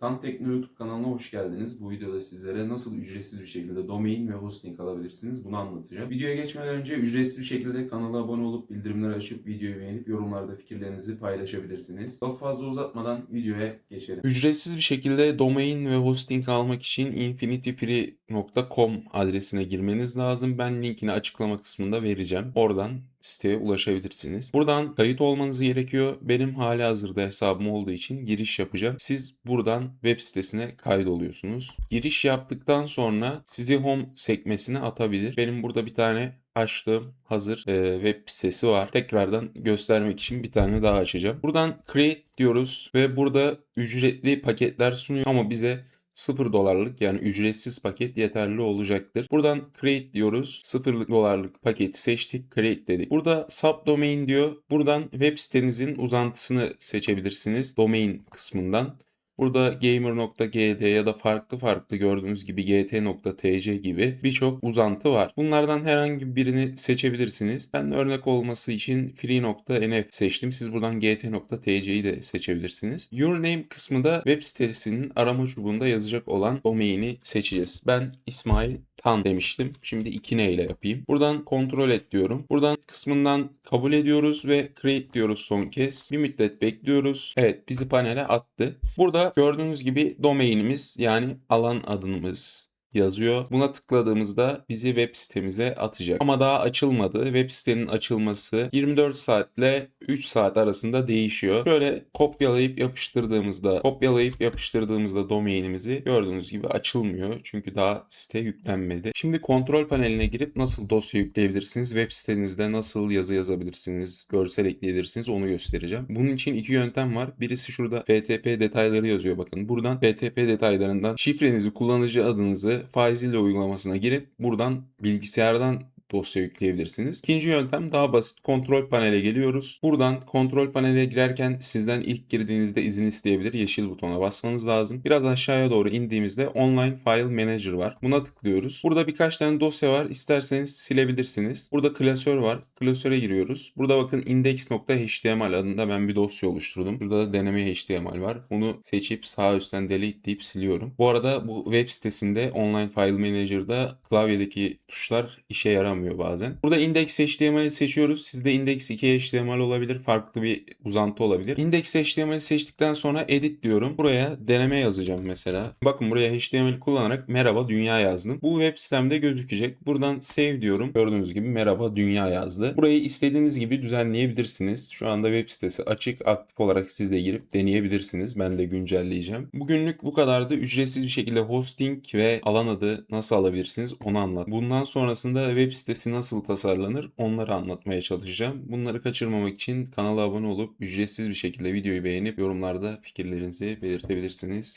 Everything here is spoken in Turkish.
Tan Tekno YouTube kanalına hoş geldiniz. Bu videoda sizlere nasıl ücretsiz bir şekilde domain ve hosting alabilirsiniz bunu anlatacağım. Videoya geçmeden önce ücretsiz bir şekilde kanala abone olup bildirimleri açıp videoyu beğenip yorumlarda fikirlerinizi paylaşabilirsiniz. Çok fazla uzatmadan videoya geçelim. Ücretsiz bir şekilde domain ve hosting almak için infinityfree.com adresine girmeniz lazım. Ben linkini açıklama kısmında vereceğim. Oradan siteye ulaşabilirsiniz. Buradan kayıt olmanız gerekiyor. Benim hali hazırda hesabım olduğu için giriş yapacağım. Siz buradan web sitesine kaydoluyorsunuz. Giriş yaptıktan sonra sizi home sekmesine atabilir. Benim burada bir tane açtığım hazır e, web sitesi var. Tekrardan göstermek için bir tane daha açacağım. Buradan create diyoruz ve burada ücretli paketler sunuyor ama bize 0 dolarlık yani ücretsiz paket yeterli olacaktır. Buradan create diyoruz. 0 dolarlık paketi seçtik. Create dedik. Burada subdomain diyor. Buradan web sitenizin uzantısını seçebilirsiniz. Domain kısmından. Burada gamer.gd ya da farklı farklı gördüğünüz gibi gt.tc gibi birçok uzantı var. Bunlardan herhangi birini seçebilirsiniz. Ben örnek olması için free.nf seçtim. Siz buradan gt.tc'yi de seçebilirsiniz. Your name kısmı da web sitesinin arama çubuğunda yazacak olan domaini seçeceğiz. Ben İsmail Tan demiştim. Şimdi 2 ne ile yapayım. Buradan kontrol et diyorum. Buradan kısmından kabul ediyoruz ve create diyoruz son kez. Bir müddet bekliyoruz. Evet bizi panele attı. Burada gördüğünüz gibi domainimiz yani alan adımız yazıyor. Buna tıkladığımızda bizi web sitemize atacak. Ama daha açılmadı. Web sitenin açılması 24 saatle 3 saat arasında değişiyor. Şöyle kopyalayıp yapıştırdığımızda kopyalayıp yapıştırdığımızda domainimizi gördüğünüz gibi açılmıyor. Çünkü daha site yüklenmedi. Şimdi kontrol paneline girip nasıl dosya yükleyebilirsiniz? Web sitenizde nasıl yazı yazabilirsiniz? Görsel ekleyebilirsiniz? Onu göstereceğim. Bunun için iki yöntem var. Birisi şurada FTP detayları yazıyor bakın. Buradan FTP detaylarından şifrenizi, kullanıcı adınızı Faiziyle uygulamasına girip buradan bilgisayardan dosya yükleyebilirsiniz. İkinci yöntem daha basit. Kontrol panele geliyoruz. Buradan kontrol panele girerken sizden ilk girdiğinizde izin isteyebilir. Yeşil butona basmanız lazım. Biraz aşağıya doğru indiğimizde Online File Manager var. Buna tıklıyoruz. Burada birkaç tane dosya var. İsterseniz silebilirsiniz. Burada klasör var. Klasöre giriyoruz. Burada bakın index.html adında ben bir dosya oluşturdum. Burada da deneme HTML var. Bunu seçip sağ üstten delete deyip siliyorum. Bu arada bu web sitesinde Online File Manager'da klavyedeki tuşlar işe yaramıyor bazen. Burada index HTML'i seçiyoruz. Sizde index 2 HTML olabilir. Farklı bir uzantı olabilir. Index HTML'i seçtikten sonra edit diyorum. Buraya deneme yazacağım mesela. Bakın buraya HTML kullanarak merhaba dünya yazdım. Bu web sitemde gözükecek. Buradan save diyorum. Gördüğünüz gibi merhaba dünya yazdı. Burayı istediğiniz gibi düzenleyebilirsiniz. Şu anda web sitesi açık. Aktif olarak siz de girip deneyebilirsiniz. Ben de güncelleyeceğim. Bugünlük bu kadardı. Ücretsiz bir şekilde hosting ve alan adı nasıl alabilirsiniz onu anlat. Bundan sonrasında web sitesi nasıl tasarlanır onları anlatmaya çalışacağım. Bunları kaçırmamak için kanala abone olup ücretsiz bir şekilde videoyu beğenip yorumlarda fikirlerinizi belirtebilirsiniz.